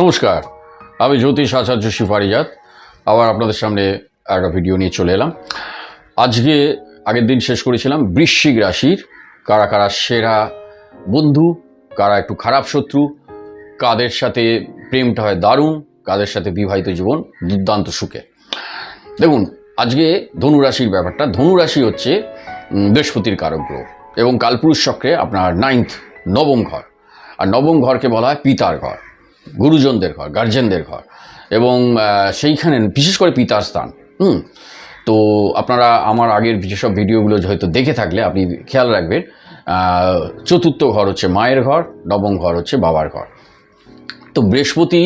নমস্কার, আমি জ্যোতিষ আচার্য শিফারিজাত আবার আপনাদের সামনে একটা ভিডিও নিয়ে চলে এলাম। আজকে আগের দিন শেষ করেছিলাম বৃশ্চিক রাশির। কারা কারা সেরা বন্ধু, কারা একটু খারাপ শত্রু, কাদের সাথে প্রেমটা হয় দারুণ, কাদের সাথে বিবাহিত জীবন দুর্দান্ত সুখে। দেখুন, আজকে ধনুরাশির ব্যাপারটা ধনুরাশি হচ্ছে বৃহস্পতির কারক গ্রহ এবং কালপুরুষ চক্রে আপনার নাইন্থ নবম ঘর। আর নবম ঘরকে বলা হয় পিতার ঘর। গুরুজনদের ঘর গার্জেনদের ঘর। এবং সেইখানে, বিশেষ করে পিতার স্থান, হুম? তো আপনারা আমার আগের যেসব ভিডিওগুলো হয়তো দেখে থাকলে আপনি খেয়াল রাখবেন চতুর্থ ঘর হচ্ছে মায়ের ঘর, নবম ঘর হচ্ছে বাবার ঘর। তো বৃহস্পতি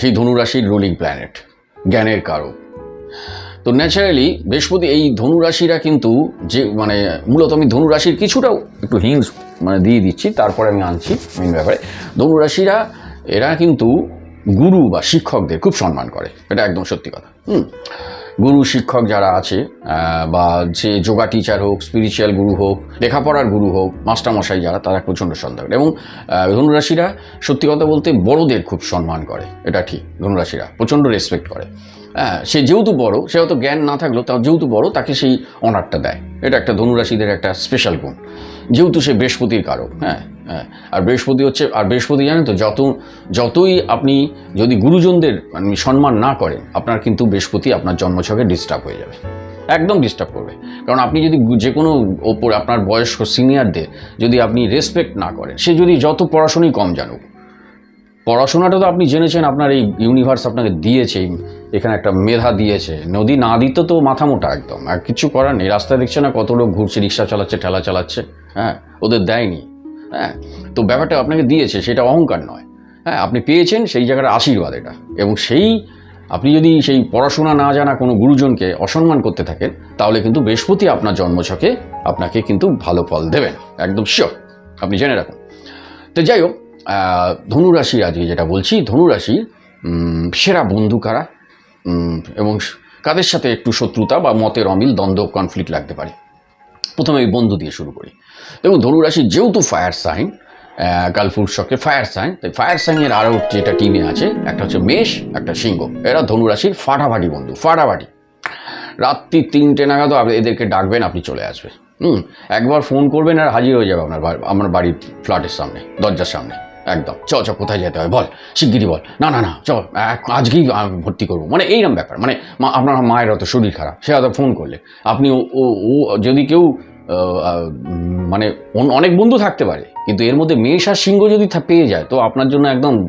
সেই ধনুরাশির রুলিং প্ল্যানেট জ্ঞানের কারক। তো ন্যাচারালি বৃহস্পতি এই ধনুরাশিরা কিন্তু যে মানে মূলত আমি ধনুরাশির কিছুটাও একটু হিংস মানে দিয়ে দিচ্ছি, তারপরে আমি আনছি মেন ব্যাপারে। ধনুরাশিরা এরা কিন্তু গুরু বা শিক্ষকদের খুব সম্মান করে। এটা একদম সত্যি কথা। হুম। গুরু, শিক্ষক যারা আছে বা যে যোগা টিচার হোক স্পিরিচুয়াল গুরু হোক, লেখাপড়ার গুরু হোক, মাস্টারমশাই যারা, তারা প্রচণ্ড সম্মান করে। এবং ধনুরাশিরা সত্যি কথা বলতে বড়দের খুব সম্মান করে। এটা ঠিক, ধনুরাশিরা প্রচণ্ড রেসপেক্ট করে। হ্যাঁ সে যেহেতু বড়, সে হয়তো জ্ঞান না থাকলেও তার যেহেতু বড়, তাকে সেই অনারটা দেয়। এটা একটা ধনুরাশিদের একটা স্পেশাল গুণ। যেহেতু সে বৃহস্পতির কারক হ্যাঁ হ্যাঁ। আর বৃহস্পতি হচ্ছে, আর বৃহস্পতি জানেন তো, যত, যতই আপনি যদি গুরুজনদের মানে সম্মান না করেন, আপনার কিন্তু বৃহস্পতি আপনার জন্মছকে ডিস্টার্ব হয়ে যাবে। একদম ডিস্টার্ব করবে। কারণ আপনি যদি যে কোনো ওপর, আপনার বয়স্ক সিনিয়রদের যদি আপনি রেসপেক্ট না করেন, সে যদি যত পড়াশোনাই কম জানুক, পড়াশোনাটা তো আপনি জেনেছেন, আপনার এই ইউনিভার্স আপনাকে দিয়েছে, এখানে একটা মেধা দিয়েছে, নদী না দিত তো মাথা মোটা একদম, আর কিছু করার নেই, রাস্তায় দেখছে না কত লোক ঘুরছে, রিক্সা চালাচ্ছে, ঠেলা চালাচ্ছে। হ্যাঁ ওদের দেয়নি। হ্যাঁ তো ব্যাপারটা আপনাকে দিয়েছে, সেটা অহংকার নয়। হ্যাঁ আপনি পেয়েছেন, সেই জায়গার আশীর্বাদ এটা। এবং সেই, আপনি যদি সেই পড়াশোনা না জানা কোনো গুরুজনকে অসম্মান করতে থাকেন, তাহলে কিন্তু বৃহস্পতি আপনার জন্মছকে আপনাকে কিন্তু ভালো ফল দেবেন, একদম শিওর আপনি জেনে রাখুন। তো যাই হোক ধনুরাশি আজকে যেটা বলছি ধনুরাশি সেরা বন্ধু কারা? এবং কাদের সাথে একটু শত্রুতা বা মতের অমিল, দ্বন্দ্ব কনফ্লিক্ট লাগতে পারে? প্রথমে এই বন্ধু দিয়ে শুরু করি। দেখুন, ধনুরাশি যেহেতু ফায়ার সাইন কালফুল শখে ফায়ার সাইন তাই ফায়ার সাইনের আরও যেটা টিমে আছে, একটা হচ্ছে মেষ, একটা সিংহ। এরা ধনুরাশির ফাটাফাটি বন্ধু, ফাটাফাটি। রাত্রি তিনটে নাগাদ এদেরকে ডাকবেন, আপনি চলে আসবে হুম, একবার ফোন করবেন আর হাজির হয়ে যাবে আপনার আমার বাড়ির ফ্ল্যাটের সামনে, দরজার সামনে। একদম। চ চ কোথায় যেতে হয়? বল শিগগিরই বল। না না না চ আজকেই ভর্তি করব। মানে এইরকম ব্যাপার। মানে আপনার মায়ের অত শরীর খারাপ সে হয়তো ফোন করলে। আপনি ও ও- যদি কেউ মানে অনেক বন্ধু থাকতে পারে কিন্তু এর মধ্যে মেষ আর সিংহ যদি পেয়ে যায় তো আপনার জন্য একদম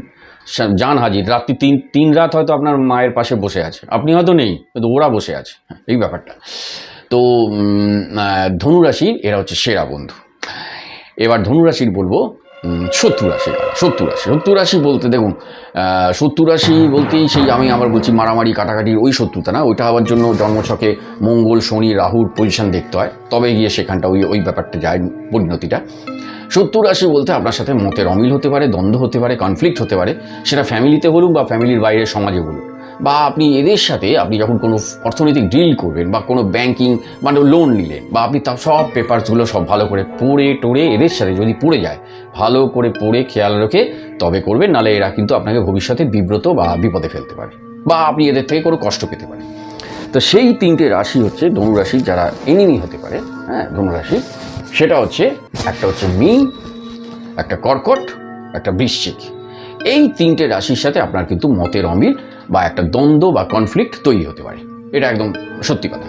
জান হাজির। রাত্রি তিন তিন রাত হয়তো আপনার মায়ের পাশে বসে আছে। আপনি হয়তো নেই কিন্তু ওরা বসে আছে। হ্যাঁ, এই ব্যাপারটা। তো উম, আহ, ধনুরাশি এরা হচ্ছে সেরা বন্ধু। এবার ধনুরাশির বলব শত্রু রাশি? শত্রু রাশি শত্রু রাশি বলতে দেখুন সত্তর রাশি বলতেই সেই আমি আবার বলছি মারামারি, কাটাকাটির ওই শত্রুতা না, ওইটা হওয়ার জন্য জন্মছকে মঙ্গল, শনি, রাহুর পজিশন দেখতে হয় তবে গিয়ে সেখানটা ওই ওই ব্যাপারটা যায় পরিণতিটা শত্রু রাশি বলতে আপনার সাথে মতের অমিল হতে পারে, দ্বন্দ্ব হতে পারে কনফ্লিক্ট হতে পারে, সেটা ফ্যামিলিতে বলুন বা ফ্যামিলির বাইরে সমাজে বলুন বা আপনি এদের সাথে আপনি যখন কোনো অর্থনৈতিক ডিল করবেন বা কোনো ব্যাংকিং মানে লোন নিলেন বা আপনি তার সব পেপারসগুলো সব ভালো করে পড়ে টোড়ে এদের সাথে যদি পড়ে যায়, ভালো করে পড়ে খেয়াল রেখে তবে করবেন নাহলে এরা কিন্তু আপনাকে ভবিষ্যতে বিব্রত বা বিপদে ফেলতে পারে বা আপনি এদের থেকে কোনো কষ্ট পেতে পারেন। তো সেই তিনটে রাশি হচ্ছে ধনুরাশি যারা এনিমি হতে পারে হ্যাঁ ধনুরাশি। সেটা হচ্ছে, একটা হচ্ছে মীন, একটা কর্কট, একটা বৃশ্চিক। এই তিনটে রাশির সাথে আপনার কিন্তু মতের অমিল বা একটা দ্বন্দ্ব বা কনফ্লিক্ট তৈরি হতে পারে। এটা একদম সত্যি কথা।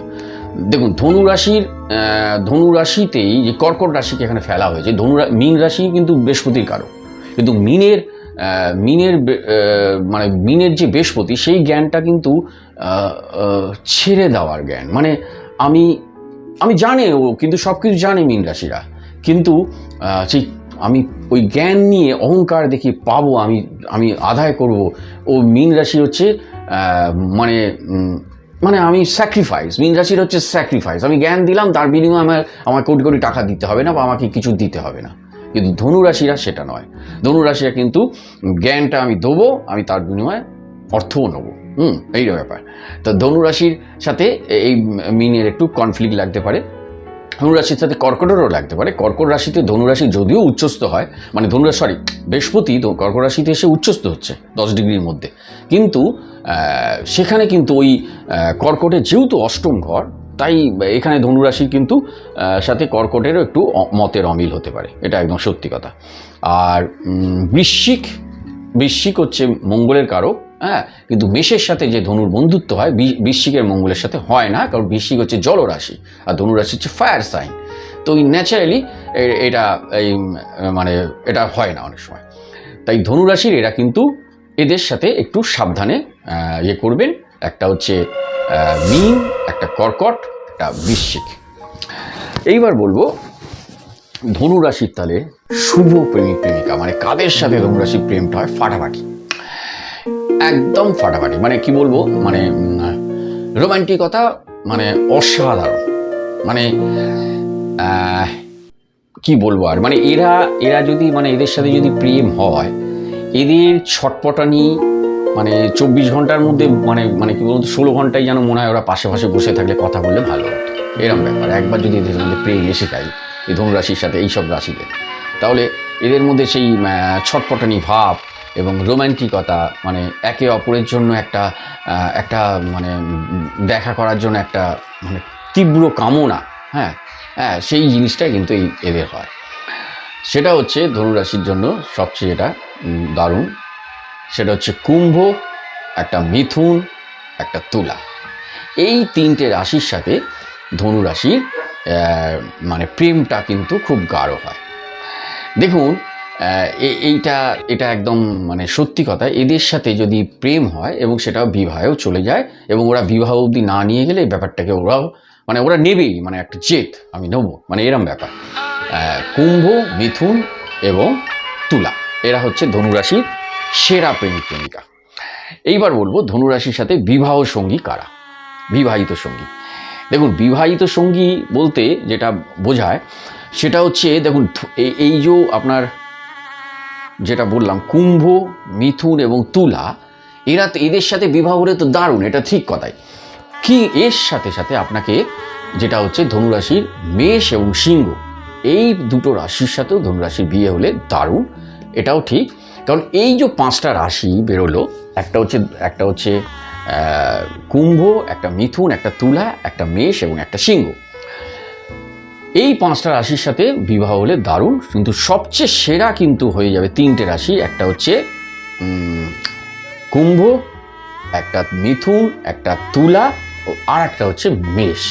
দেখুন ধনুরাশির আহ, ধনুরাশিতেই যে কর্কট রাশিকে এখানে ফেলা হয়েছে ধনুরা মীন রাশি কিন্তু বৃহস্পতির কারক। কিন্তু মিনের মিনের মানে মিনের যে বৃহস্পতি সেই জ্ঞানটা কিন্তু ছেড়ে দেওয়ার জ্ঞান। মানে আমি আমি জানি ও কিন্তু সব কিছু জানে মীন রাশিরা। কিন্তু সেই আমি ওই জ্ঞান নিয়ে অহংকার দেখি পাবো, আমি আমি আদায় করব। ও মীন রাশি হচ্ছে মানে মানে আমি স্যাক্রিফাইস মীন রাশির হচ্ছে স্যাক্রিফাইস আমি জ্ঞান দিলাম, তার বিনিময়ে আমার আমার কোটি কোটি টাকা দিতে হবে না বা আমাকে কিছু দিতে হবে না। কিন্তু ধনুরাশিরা সেটা নয়। ধনুরাশিরা কিন্তু জ্ঞানটা আমি দেবো, আমি তার বিনিময়ে অর্থও নেব। হুম এই ব্যাপার। তো ধনুরাশির সাথে এই মিনের একটু কনফ্লিক্ট লাগতে পারে। ধনুরাশির সাথে কর্কটেরও লাগতে পারে। কর্কট রাশিতে ধনুরাশি যদিও উচ্চস্থ হয় মানে ধনুরা সরি বৃহস্পতি কর্কট রাশিতে এসে উচ্চস্থ হচ্ছে দশ ডিগ্রির মধ্যে। কিন্তু সেখানে কিন্তু ওই কর্কটের যেহেতু অষ্টম ঘর, তাই এখানে ধনুরাশির কিন্তু সাথে কর্কটেরও একটু মতের অমিল হতে পারে। এটা একদম সত্যি কথা। আর বৃশ্চিক বৃশ্চিক হচ্ছে মঙ্গলের কারক হ্যাঁ কিন্তু মেষের সাথে যে ধনুর বন্ধুত্ব হয় বৃশ্চিকের মঙ্গলের সাথে হয় না, কারণ বৃশ্চিক হচ্ছে জলরাশি, আর ধনুরাশি হচ্ছে ফায়ার সাইন তো ওই ন্যাচারালি এটা এই মানে এটা হয় না অনেক সময়। তাই ধনুরাশির এরা কিন্তু এদের সাথে একটু সাবধানে ইয়ে করবেন। একটা হচ্ছে মিন, একটা কর্কট, একটা বৃশ্চিক। এইবার বলব, ধনুরাশির তালে শুভ প্রেমিক প্রেমিকা মানে কাদের সাথে ধনুরাশির প্রেমটা হয়? ফাটাফাটি। একদম ফাটাফাটি। মানে কি বলব? মানে রোমান্টিকতা মানে অসাধারণ। মানে কি বলব আর? মানে এরা এরা যদি মানে এদের সাথে যদি প্রেম হয়, এদের ছটপটানি মানে চব্বিশ ঘণ্টার মধ্যে মানে মানে কি বলতো ষোলো ঘন্টায় যেন মনে হয় ওরা পাশে পাশে বসে থাকলে কথা বললে ভালো হতো। এরম ব্যাপার। একবার যদি এদের মধ্যে প্রেম এসে যায়, এই ধনুরাশির সাথে, এইসব রাশিতে তাহলে এদের মধ্যে সেই ছটপটানি ভাব এবং রোম্যান্টিকতা মানে একে অপরের জন্য একটা একটা মানে দেখা করার জন্য একটা মানে তীব্র কামনা হ্যাঁ হ্যাঁ সেই জিনিসটা কিন্তু এই এদের হয়। সেটা হচ্ছে ধনুরাশির জন্য সবচেয়ে এটা দারুণ। সেটা হচ্ছে কুম্ভ, একটা মিথুন, একটা তুলা। এই তিনটে রাশির সাথে ধনুরাশির মানে প্রেমটা কিন্তু খুব গাঢ় হয়। দেখুন এইটা, এটা একদম মানে সত্যি কথা। এদের সাথে যদি প্রেম হয় এবং সেটা বিবাহেও চলে যায় এবং ওরা বিবাহ অবধি না নিয়ে গেলে এই ব্যাপারটাকে ওরাও মানে ওরা নেবেই মানে একটা জেদ আমি নেব মানে এরম ব্যাপার। কুম্ভ, মিথুন এবং তুলা, এরা হচ্ছে ধনুরাশির সেরা প্রেমিক প্রেমিকা। এইবার বলব ধনুরাশির সাথে বিবাহ সঙ্গী কারা? বিবাহিত সঙ্গী। দেখুন, বিবাহিত সঙ্গী বলতে যেটা বোঝায়, সেটা হচ্ছে, দেখুন এই এই যে আপনার যেটা বললাম, কুম্ভ, মিথুন এবং তুলা, এরা তো এদের সাথে বিবাহ হলে তো দারুণ, এটা ঠিক কথাই। কি এর সাথে সাথে আপনাকে যেটা হচ্ছে ধনুরাশির মেষ এবং সিংহ, এই দুটো রাশির সাথেও ধনুরাশির বিয়ে হলে দারুণ, এটাও ঠিক। কারণ এই যে পাঁচটা রাশি বেরোলো, একটা হচ্ছে একটা হচ্ছে কুম্ভ, একটা মিথুন, একটা তুলা, একটা মেষ এবং একটা সিংহ। এই পাঁচটা রাশির সাথে বিবাহ হলে দারুণ, কিন্তু সবচেয়ে সেরা কিন্তু হয়ে যাবে তিনটে রাশি। একটা হচ্ছে কুম্ভ, একটা মিথুন, একটা তুলা ও আর একটা হচ্ছে মেষ।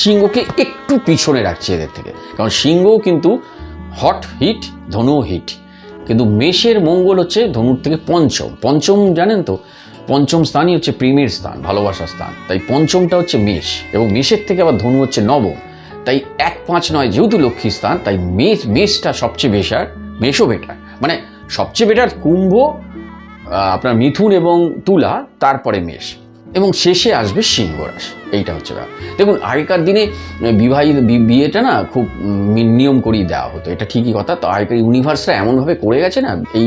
সিংহকে একটু পিছনে রাখছে এদের থেকে, কারণ সিংহ কিন্তু হট হিট, ধনু হিট। কিন্তু মেষের মঙ্গল হচ্ছে ধনুর থেকে পঞ্চম। পঞ্চম জানেন তো? পঞ্চম স্থানই হচ্ছে প্রেমের স্থান, ভালোবাসার স্থান। তাই পঞ্চমটা হচ্ছে মেষ এবং মেষের থেকে আবার ধনু হচ্ছে নবম। তাই এক পাঁচ নয় যেহেতু লক্ষ্মী স্থান, তাই মেষ মেষটা সবচেয়ে বেশার মেষও বেটার মানে সবচেয়ে বেটার কুম্ভ আপনার মিথুন এবং তুলা, তারপরে মেষ। এবং শেষে আসবে সিংহ রাশি। এইটা হচ্ছে ব্যাপার। দেখুন, আগেকার দিনে বিবাহিত বিয়েটা না খুব নিয়ম করেই দেওয়া হতো। এটা ঠিকই কথা। তো আগেকার ইউনিভার্সটা এমনভাবে করে গেছে না, এই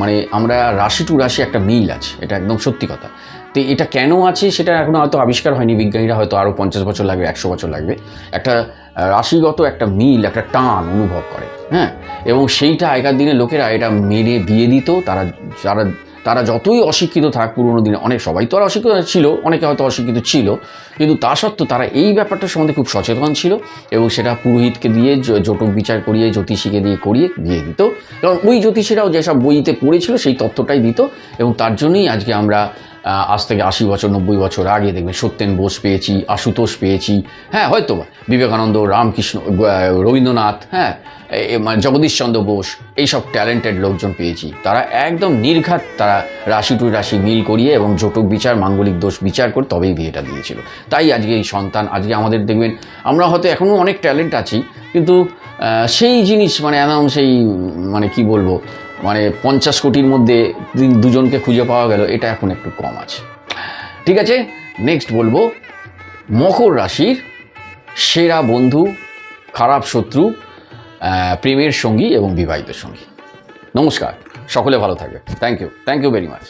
মানে আমরা রাশি টু রাশি একটা মিল আছে। এটা একদম সত্যি কথা। তো এটা কেন আছে সেটা এখনও হয়তো আবিষ্কার হয়নি। বিজ্ঞানীরা হয়তো আরও পঞ্চাশ বছর লাগবে, একশো বছর লাগবে। একটা রাশিগত একটা মিল, একটা টান অনুভব করে হ্যাঁ? এবং সেইটা আগেকার দিনে লোকেরা এটা মেনে বিয়ে দিত। তারা, যারা, তারা যতই অশিক্ষিত থাক, পুরোনো দিনে অনেক সবাই তো আর অশিক্ষিত ছিল, অনেকে হয়তো অশিক্ষিত ছিল। কিন্তু তা সত্ত্বেও তারা এই ব্যাপারটা সম্বন্ধে খুব সচেতন ছিল এবং সেটা পুরোহিতকে দিয়ে জটক বিচার করিয়ে, জ্যোতিষীকে দিয়ে করিয়ে দিয়ে দিত। কারণ ওই জ্যোতিষীরাও যেসব বইতে পড়েছিল, সেই তত্ত্বটাই দিত এবং তার জন্যই আজকে আমরা আজ থেকে আশি বছর, নব্বই বছর আগে দেখবেন সত্যেন বোস পেয়েছি, আশুতোষ পেয়েছি। হ্যাঁ হয়তো বিবেকানন্দ, রামকৃষ্ণ রবীন্দ্রনাথ হ্যাঁ মানে জগদীশচন্দ্র বোস, এইসব ট্যালেন্টেড লোকজন পেয়েছি। তারা একদম নির্ঘাত তারা রাশি টু রাশি মিল করিয়ে এবং জটক বিচার, মাঙ্গলিক দোষ বিচার করে তবেই বিয়েটা দিয়েছিল। তাই আজকে এই সন্তান, আজকে আমাদের দেখবেন আমরা হয়তো এখনও অনেক ট্যালেন্ট আছি, কিন্তু সেই জিনিস মানে একদম সেই মানে কি বলব মানে পঞ্চাশ কোটির মধ্যে দুজনকে খুঁজে পাওয়া গেল, এটা এখন একটু কম আছে। ঠিক আছে? নেক্সট বলব, মকর রাশির সেরা বন্ধু, খারাপ শত্রু প্রেমের সঙ্গী এবং বিবাহিত সঙ্গী। নমস্কার, সকলে ভালো থাকবে thank you thank you very much